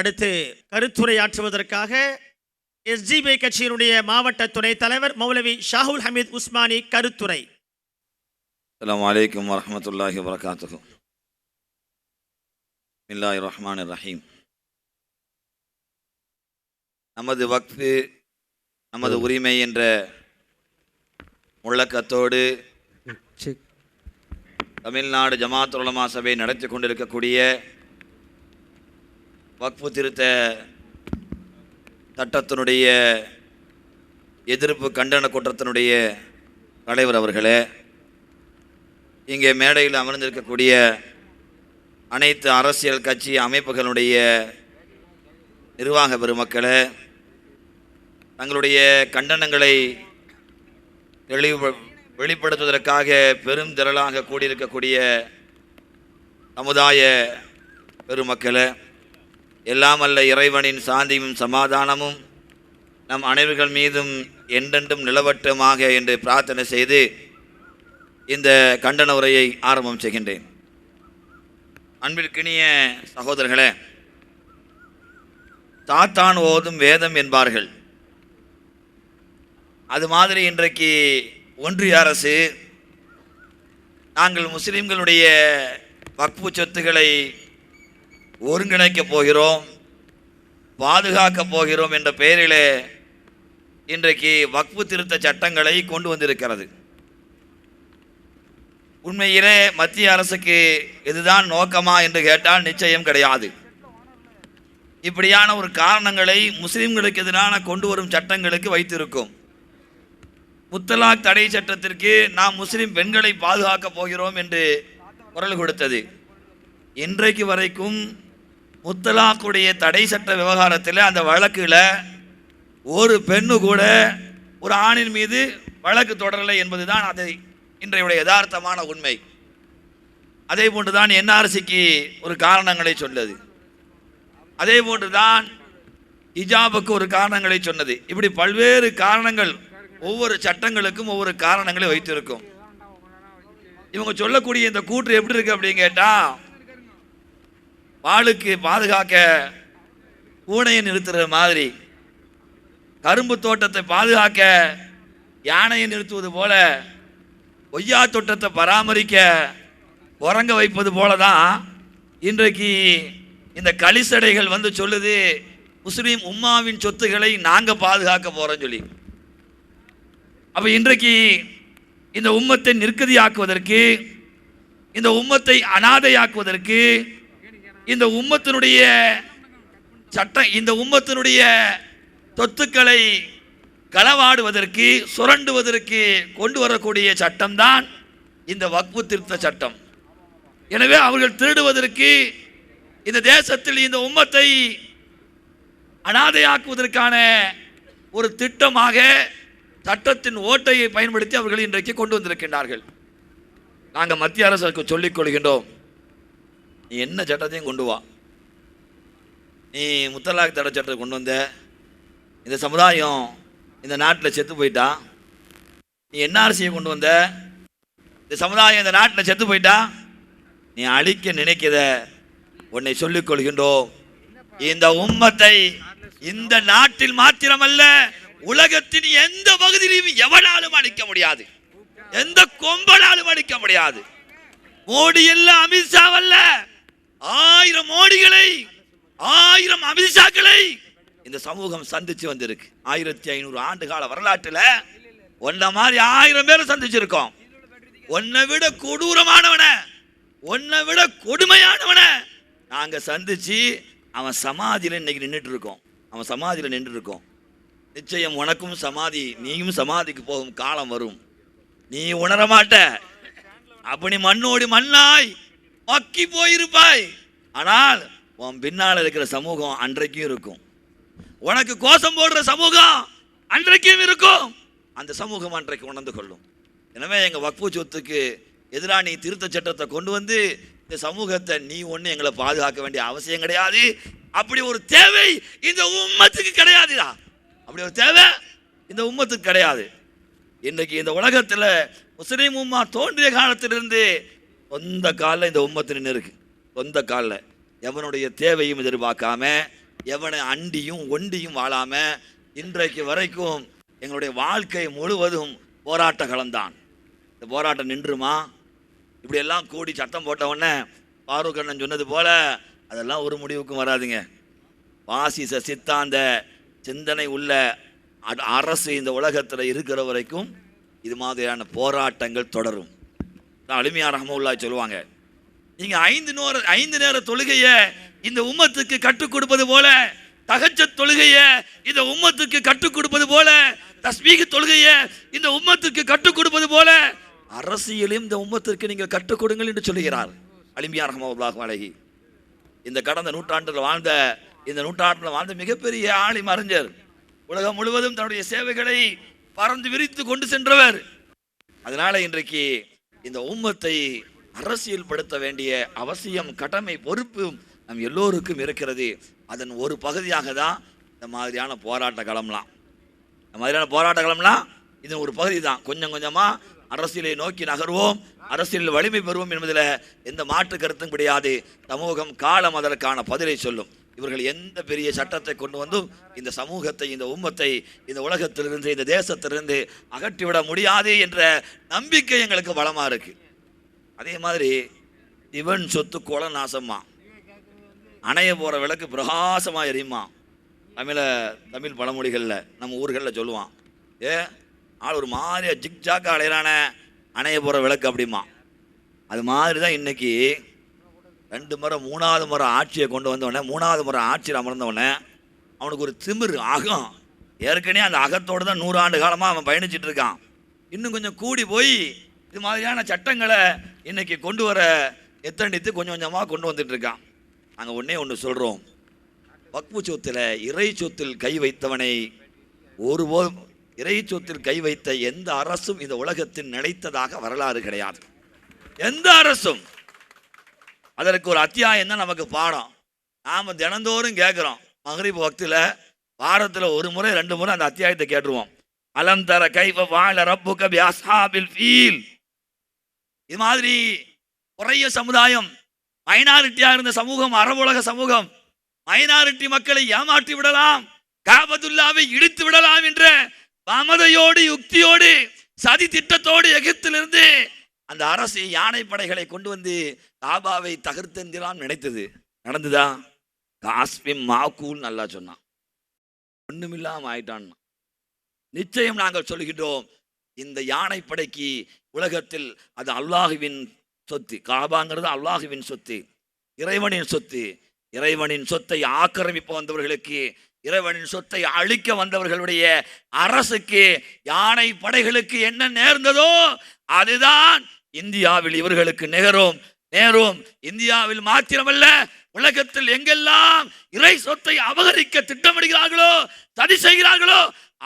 அடுத்து கருத்துரையாற்றுவதற்காக எஸ்ஜிபி கட்சியினுடைய மாவட்ட துணைத் தலைவர் மௌலவி ஷாஹுல் ஹமீத் உஸ்மானி கருத்துரை. அலாம் வரமத்துல்லாஹி வரகாத்து ரஹ்மான் ரஹீம். நமது வக்து நமது உரிமை என்ற முழக்கத்தோடு தமிழ்நாடு ஜமாத் உலமா சபை நடத்தி கொண்டிருக்கக்கூடிய வக்ஃபு திருத்த சட்டத்தினுடைய எதிர்ப்பு கண்டன கூட்டத்தினுடைய தலைவர் அவர்களே இங்கே மேடையில் அமர்ந்திருக்கக்கூடிய அனைத்து அரசியல் கட்சி அமைப்புகளுடைய நிர்வாக பெருமக்களே தங்களுடைய கண்டனங்களை தெளிவு வெளிப்படுத்துவதற்காக பெரும் திரளாக கூடியிருக்கக்கூடிய சமுதாய பெருமக்களை எல்லாம் அல்ல இறைவனின் சாந்தியும் சமாதானமும் நம் அனைவர்கள் மீதும் என்றென்றும் நிலவட்டுமாக என்று பிரார்த்தனை செய்து இந்த கண்டன உரையை ஆரம்பம் செய்கின்றேன். அன்பிற்கினிய சகோதரர்களே தாத்தான் ஓதும் வேதம் என்பார்கள். அது மாதிரி இன்றைக்கு ஒன்றிய அரசு நாங்கள் முஸ்லீம்களுடைய வக்பு சொத்துக்களை ஒருங்கிணைக்கப் போகிறோம் பாதுகாக்கப் போகிறோம் என்ற பெயரிலே இன்றைக்கு வக்பு திருத்த சட்டங்களை கொண்டு வந்திருக்கிறது. உண்மையிலே மத்திய அரசுக்கு இதுதான் நோக்கமா என்று கேட்டால் நிச்சயம் கிடையாது. இப்படியான ஒரு காரணங்களை முஸ்லீம்களுக்கு எதிரான கொண்டு வரும் சட்டங்களுக்கு வைத்திருக்கும். முத்தலாக் தடை சட்டத்திற்கு நாம் முஸ்லீம் பெண்களை பாதுகாக்கப் போகிறோம் என்று குரல் கொடுத்தது. இன்றைக்கு வரைக்கும் முத்தலாக்குடைய தடை சட்ட விவகாரத்தில் அந்த வழக்கில் ஒரு பெண்ணு கூட ஒரு ஆணின் மீது வழக்கு தொடரலை என்பதுதான் அதை இன்றையுடைய யதார்த்தமான உண்மை. அதே போன்று தான் என்ஆர்சிக்கு ஒரு காரணங்களை சொன்னது. அதே போன்று தான் ஹிஜாபுக்கு ஒரு காரணங்களை சொன்னது. இப்படி பல்வேறு காரணங்கள் ஒவ்வொரு சட்டங்களுக்கும் ஒவ்வொரு காரணங்களை வைத்திருக்கும். இவங்க சொல்லக்கூடிய இந்த கூற்று எப்படி இருக்கு அப்படின்னு கேட்டால் வாளுக்கு பாதுகாக்க பூனையை நிறுத்துற மாதிரி கரும்பு தோட்டத்தை பாதுகாக்க யானையை நிறுத்துவது போல கொய்யா தோட்டத்தை பராமரிக்க உறங்க வைப்பது போல தான் இன்றைக்கு இந்த களிசடைகள் வந்து சொல்லுது முஸ்லீம் உம்மாவின் சொத்துக்களை நாங்கள் பாதுகாக்க போகிறோம் சொல்லி. அப்போ இன்றைக்கு இந்த உம்மத்தை நிற்கதியாக்குவதற்கு இந்த உம்மத்தை அனாதையாக்குவதற்கு இந்த உம்மத்தினுடைய சட்டம் இந்த உம்மத்தினுடைய சொத்துக்களை களவாடுவதற்கு சுரண்டுவதற்கு கொண்டு வரக்கூடிய சட்டம்தான் இந்த வக்பு திருத்த சட்டம். எனவே அவர்கள் திருடுவதற்கு இந்த தேசத்தில் இந்த உம்மத்தை அனாதையாக்குவதற்கான ஒரு திட்டமாக சட்டத்தின் ஓட்டையை பயன்படுத்தி அவர்கள் இன்றைக்கு கொண்டு வந்திருக்கின்றார்கள். நாங்கள் மத்திய அரசுக்கு சொல்லிக் கொள்கின்றோம். நீ என்ன சட்டத்தையும் கொண்டு வா. நீ முத்தலாக் தடை சட்டத்தை கொண்டு வந்த இந்த சமுதாயம் இந்த நாட்டில் செத்து போயிட்டா? நீ என்ஆர்சியை கொண்டு வந்த? இந்த சமுதாயம் இந்த நாட்டில் செத்து போயிட்டா? நீ அழிக்க நினைக்கிறத உன்னை சொல்லிக் கொள்கின்றோம். இந்த உம்மத்தை இந்த நாட்டில் மாத்திரமல்ல உலகத்தின் எந்த பகுதியிலும் எவனாலும் அழிக்க முடியாது. எந்த கொம்பனாலும் அழிக்க முடியாது. மோடி இல்ல அமித்ஷாவல்ல. ஆயிரம் மோடிகளை ஆயிரம் அமித்ஷாக்களை இந்த சமூகம் சந்திச்சு வந்திருக்கு. ஆயிரத்தி ஐநூறு ஆண்டு கால வரலாற்றில் ஒன்ன மாதிரி ஆயிரம் பேரை சந்திச்சிருக்கோம். உன்னை விட கொடூரமானவன உன்னை விட கொடுமையானவன நாங்க சந்திச்சு அவன் சமாதியில் இன்னைக்கு நின்றுட்டு இருக்கோம் அவன் சமாதியில் நின்று இருக்கோம் நிச்சயம் உனக்கும் சமாதி நீயும் சமாதிக்கு போகும் காலம் வரும். நீ உணர மாட்ட அப்படி மண்ணோடி மண்ணாய் மக்கி போயிருப்பாய். ஆனால் உன் பின்னால் இருக்கிற சமூகம் அன்றைக்கும் இருக்கும். உனக்கு கோஷம் போடுற சமூகம் அன்றைக்கும் இருக்கும். அந்த சமூகம் அன்றைக்கு உணர்ந்து கொள்ளும். எனவே எங்கள் வக்பு சொத்துக்கு எதிராக நீ திருத்த சட்டத்தை கொண்டு வந்து இந்த சமூகத்தை நீ ஒன்று எங்களை பாதுகாக்க வேண்டிய அவசியம் கிடையாது. அப்படி ஒரு தேவை இந்த உம்மத்துக்கு கிடையாதுடா. அப்படி ஒரு தேவை இந்த உம்மத்துக்கு கிடையாது. இன்றைக்கு இந்த உலகத்தில் முஸ்லீம் உம்மா தோன்றிய காலத்திலிருந்து சொந்த காலில் இந்த உம்மத்து நின்று இருக்கு. சொந்த காலில். எவனுடைய தேவையும் எதிர்பார்க்காம எவனை அண்டியும் ஒண்டியும் வாழாம இன்றைக்கு வரைக்கும் எங்களுடைய வாழ்க்கை முழுவதும் போராட்ட களம்தான் இந்த போராட்டம் நின்றுமா? இப்படியெல்லாம் கூடி சட்டம் போட்ட உடனே ஃபாரூக் அண்ணன் சொன்னது போல அதெல்லாம் ஒரு முடிவுக்கும் வராதுங்க. பாசிச சித்தாந்த சிந்தனை உள்ள அரசு இந்த உலகத்தில் இருக்கிற வரைக்கும் இது மாதிரியான போராட்டங்கள் தொடரும். அலுமியா ரஹமுல்லா சொல்லுவாங்க. நீங்க ஐந்து நேர ஐந்து நேர தொழுகைய இந்த உம்மத்துக்கு கற்றுக் கொடுப்பது போல தகச்ச தொழுகைய இந்த உம்மத்துக்கு கற்றுக் கொடுப்பது போல தஸ்மீக தொழுகைய இந்த உம்மத்துக்கு கற்றுக் கொடுப்பது போல அரசியலையும் இந்த உம்மத்திற்கு நீங்கள் கற்றுக் கொடுங்கள் என்று சொல்லுகிறார். அலிமியா ரஹமுல்லாஹ் அழகி இந்த கடந்த நூற்றாண்டில் வாழ்ந்த இந்த நூற்றாண்டில் வாழ்ந்த மிகப்பெரிய ஆளி அறிஞர் உலகம் முழுவதும் தன்னுடைய சேவைகளை பறந்து விரித்து கொண்டு சென்றவர். அதனால இன்றைக்கு இந்த உம்மத்தை அரசியல் படுத்த வேண்டிய அவசியம் கடமை பொறுப்பும் நம் எல்லோருக்கும் இருக்கிறது. அதன் ஒரு பகுதியாக தான் இந்த மாதிரியான போராட்ட களம்லாம். இந்த மாதிரியான போராட்ட களம்லாம் இதன் ஒரு பகுதி தான். கொஞ்சம் கொஞ்சமாக அரசியலை நோக்கி நகர்வோம். அரசியலில் வலிமை பெறுவோம் என்பதில் எந்த மாற்று கருத்தும் கிடையாது. சமூகம் காலம் அதற்கான பதிலை சொல்லும். இவர்கள் எந்த பெரிய சட்டத்தை கொண்டு வந்தும் இந்த சமூகத்தை இந்த உம்மத்தை இந்த உலகத்திலிருந்து இந்த தேசத்திலிருந்து அகற்றிவிட முடியாது என்ற நம்பிக்கை எங்களுக்கு பலமாக இருக்கு. அதே மாதிரி இவன் சொத்து கோல நாசமா அணைய போகிற விளக்கு பிரகாசமாக எரியுமா தமிழ தமிழ் பழமொழிகளில் நம்ம ஊர்களில் சொல்லுவான். ஏ ஆள் ஒரு மாதிரியா ஜிக் ஜாக்காக அலையிறானே அணைய போகிற விளக்கு அப்படிமா அது மாதிரி தான் இன்னைக்கு ரெண்டு முறை மூணாவது முறை ஆட்சியை கொண்டு வந்தவொடனே மூணாவது முறை ஆட்சியில் அமர்ந்தவொடனே அவனுக்கு ஒரு திமிரு அகம். ஏற்கனவே அந்த அகத்தோடு தான் நூறாண்டு காலமாக அவன் பயணிச்சுட்டு இருக்கான். இன்னும் கொஞ்சம் கூடி போய் இது மாதிரியான சட்டங்களை இன்னைக்கு கொண்டு வர எத்தண்டித்து கொஞ்சம் கொஞ்சமாக கொண்டு வந்துட்டு இருக்கான். நாங்கள் ஒன்றே ஒன்று சொல்கிறோம் வக்பு சொத்தில் இறை சொத்தில் கை வைத்தவனை ஒருபோதும் இறை சொத்தில் கை வைத்த எந்த அரசும் இந்த உலகத்தில் நிலைத்ததாக வரலாறு கிடையாது. எந்த அரசும்? அதற்கு ஒரு அத்தியாயம் தான் நமக்கு பாடம். நாம் தினந்தோறும் கேட்குறோம். மகரிப் பக்தியில் வாரத்தில் ஒரு முறை ரெண்டு முறை அந்த அத்தியாயத்தை கேட்டுருவோம். அலம் தர கைஃப வாழ ரப்பு கபி அசாபில் ஃபீல். இது மாதிரி குறைய சமுதாயம் மைனாரிட்டியாக இருந்த சமூகம் அரபுலக சமூகம் மைனாரிட்டி மக்களை ஏமாற்றி விடலாம் காபதுல்லாவை இடித்து விடலாம் என்ற மமதையோடு யுக்தியோடு சதி திட்டத்தோடு எகிப்திலிருந்து அந்த அரசு யானை படைகளை கொண்டு வந்து காபாவை தகர்த்தெந்திரான் நினைத்தது. நடந்துதா? காஸ்மிம் மாக்கூல் நல்லா சொன்னான். ஒண்ணுமில்லாம ஆயிட்டான். நிச்சயம் நாங்கள் சொல்லுகின்றோம் இந்த யானைப்படைக்கு உலகத்தில் அது அல்லாஹுவின் சொத்து காபாங்கிறது அல்லாஹுவின் சொத்து இறைவனின் சொத்து இறைவனின் சொத்தை ஆக்கிரமிப்பு வந்தவர்களுக்கு இறைவனின் சொத்தை அழிக்க வந்தவர்களுடைய அரசுக்கு யானை படைகளுக்கு என்ன நேர்ந்ததோ அதுதான். இந்தியாவில் இவர்களுக்கு நிகரும் நேரும். இந்தியாவில் மாத்திரமல்ல உலகத்தில் எங்கெல்லாம் இறை சொத்தை அபகரிக்க திட்டமிடுகிறார்களோ சதி செய்கிறார்களோ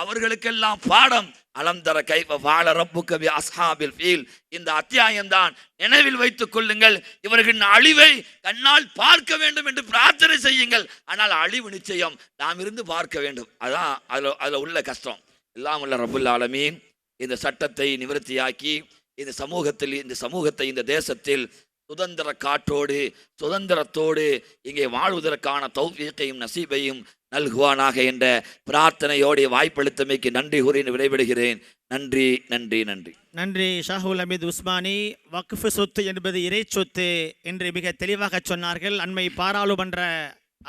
அவர்களுக்கெல்லாம் பாடம். அலந்தர கைவ வாழ ரப்புக்க அஸ்ஹாபில் ஃபீல். இந்த அத்தியாயம் தான் நினைவில் வைத்துக் கொள்ளுங்கள். இவர்களின் அழிவை கண்ணால் பார்க்க வேண்டும் என்று பிரார்த்தனை செய்யுங்கள். ஆனால் அழிவு நிச்சயம் நாம் இருந்து பார்க்க வேண்டும். அதான் அதில் அதில் உள்ள கஷ்டம். எல்லாம் உள்ள ரபுல் ஆலமீன் இந்த சட்டத்தை நிவர்த்தியாக்கி இந்த சமூகத்தில் இந்த சமூகத்தை இந்த தேசத்தில் சுதந்திர காற்றோடு சுதந்திரத்தோடு இங்கே வாழ்வதற்கான தௌஃபீக்கையும் நசீபையும் நல்குவானாக என்ற பிரார்த்தனையோடு வாய்ப்பளித்தமைக்கு நன்றி கூறி விடைபெறுகிறேன். நன்றி நன்றி நன்றி. நன்றி ஷாஹுல் அமீத் உஸ்மானி. வக்ஃபு சொத்து என்பது இறை சொத்து என்று மிக தெளிவாக சொன்னார்கள். அண்மை பாராளுமன்ற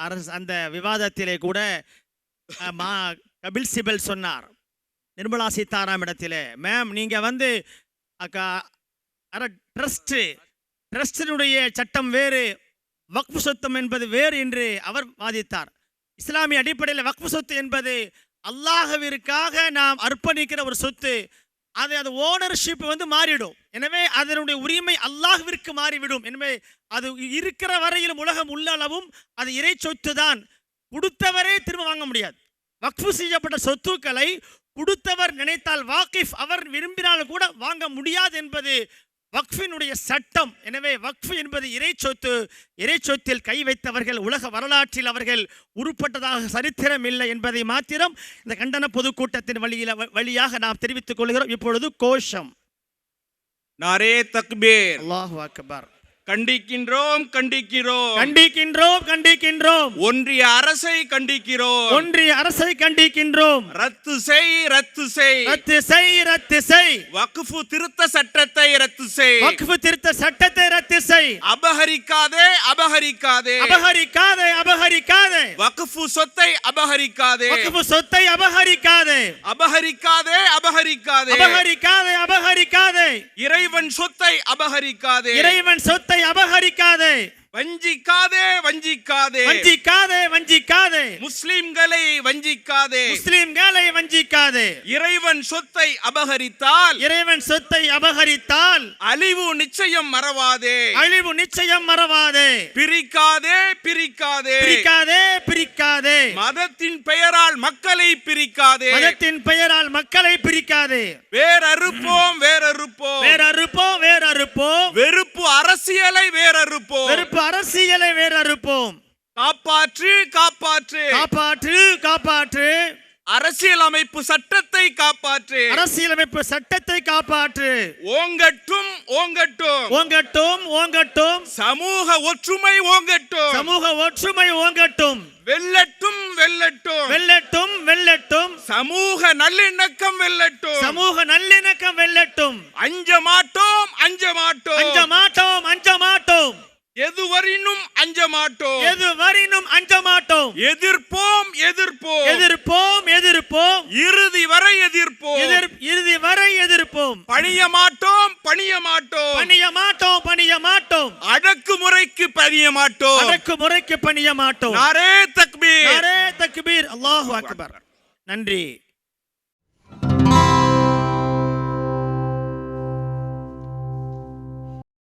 அரசு அந்த விவாதத்திலே கூட மா கபில் சிபல் சொன்னார். நிர்மலா சீதாராம் இடத்திலே மேம் நீங்கள் வந்து அக்கா அர ட்ரஸ்ட்டு ட்ரஸ்டினுடைய சட்டம் வேறு வக்ஃபு சொத்தம் என்பது வேறு என்று அவர் வாதித்தார். இஸ்லாமிய அடிப்படையில் வக்ஃபு சொத்து என்பது அல்லாஹவிற்காக நாம் அர்ப்பணிக்கிற ஒரு சொத்து. அது அது ஓனர்ஷிப் வந்து மாறிடும் எனவே அதனுடைய உரிமை அல்லாஹ்விற்கு மாறிவிடும். எனவே அது இருக்கிற வரையிலும் உலகம் உள்ள அளவும் அது இறை சொத்து தான் கொடுத்தவரே திரும்ப வாங்க முடியாது. வக்ஃபு செய்யப்பட்ட சொத்துக்களை கொடுத்தவர் நினைத்தால் வாக்கிஃப் அவர் விரும்பினாலும் கூட வாங்க முடியாது என்பது வக்ஃபினுடைய சட்டம். எனவே வக்ஃபு என்பது இறை சொத்து இறை சொத்தில் கை வைத்தவர்கள் உலக வரலாற்றில் அவர்கள் உருப்பட்டதாக சரித்திரம் இல்லை என்பதை மாத்திரம் இந்த கண்டன பொதுக்கூட்டத்தின் வழியில் வழியாக நாம் தெரிவித்துக் கொள்கிறோம். இப்பொழுது கோஷம். நாரே தக்பீர். அல்லாஹ் அக்பர். கண்டிக்கின்றோம் கண்டிக்கிறோம். கண்டிக்கின்றோம் கண்டிக்கின்றோம். ஒன்றிய அரசை கண்டிக்கிறோம். ஒன்றிய அரசை கண்டிக்கின்றோம். ரத்து செய் ரத்து செய். ரத்து செய் ரத்து செய். வக்ஃபு திருத்த சட்டத்தை ரத்து செய். வக்ஃபு திருத்த சட்டத்தை ரத்து செய். அபகரிக்காதே அபகரிக்காதே. அபகரிக்காதே அபகரிக்காதே. வக்ஃபு சொத்தை அபகரிக்காதே. வக்ஃபு சொத்தை அபகரிக்காதே. அபகரிக்காதே அபகரிக்காதே. அபகரிக்காதே அபகரிக்காதே. இறைவன் சொத்தை அபகரிக்காதே. இறைவன் சொத்தை அபகரிக்காதே. வஞ்சிக்காதே வஞ்சிக்காதே. வஞ்சிக்காதே வஞ்சிக்காதே. முஸ்லிம்களை வஞ்சிக்காதே. முஸ்லிம்களை வஞ்சிக்காதே. இறைவன் சொத்தை அபகரித்தால் இறைவன் சொத்தை அபகரித்தால் அழிவு நிச்சயம் மறவாதே. அழிவு நிச்சயம் மறவாதே. பிரிக்காதே பிரிக்காதே. பிரிக்காதே பிரிக்காதே. மதத்தின் பெயரால் மக்களை பிரிக்காதே. மதத்தின் பெயரால் மக்களை பிரிக்காதே. வேறறுப்போம் வேறறுப்போம். வேறறுப்போம் வேறறுப்போம். வெறுப்பு அரசியலை வேறறுப்போம். வெறுப்பு அரசியலை வேறறுப்போம். காப்பாற்று காப்பாற்று. காப்பாற்று காப்பாற்று. அரசியலமைப்பு சட்டத்தை காப்பாற்று. அரசியலமைப்பு சட்டத்தை காப்பாற்று. ஓங்கட்டும் ஓங்கட்டும். ஓங்கட்டும் ஓங்கட்டும். சமூக ஒற்றுமை ஓங்கட்டும். சமூக ஒற்றுமை ஓங்கட்டும். வெல்லட்டும் வெல்லட்டும் வெல்லட்டும் வெல்லட்டும் சமூக நல்லிணக்கம் வெல்லட்டும் சமூக நல்லிணக்கம் வெல்லட்டும் அஞ்ச மாட்டோம் அஞ்ச மாட்டோம். அஞ்ச மாட்டோம் அஞ்ச மாட்டோம். எதுவரினும் அஞ்ச மாட்டோம். எது வரினும் அஞ்ச மாட்டோம். எதிர்ப்போம் எதிர்ப்போம். எதிர்ப்போம் எதிர்ப்போம். இறுதி வரை எதிர்ப்போம். எதிர் இறுதி வரை எதிர்ப்போம். பணிய மாட்டோம் பணிய மாட்டோம். பணிய மாட்டோம் பணிய மாட்டோம். அடக்குமுறைக்கு பணிய மாட்டோம். அடக்குமுறைக்கு பணிய மாட்டோம். நாரே தக்பீர். நாரே தக்பீர். அல்லாஹ் அக்பர். நன்றி.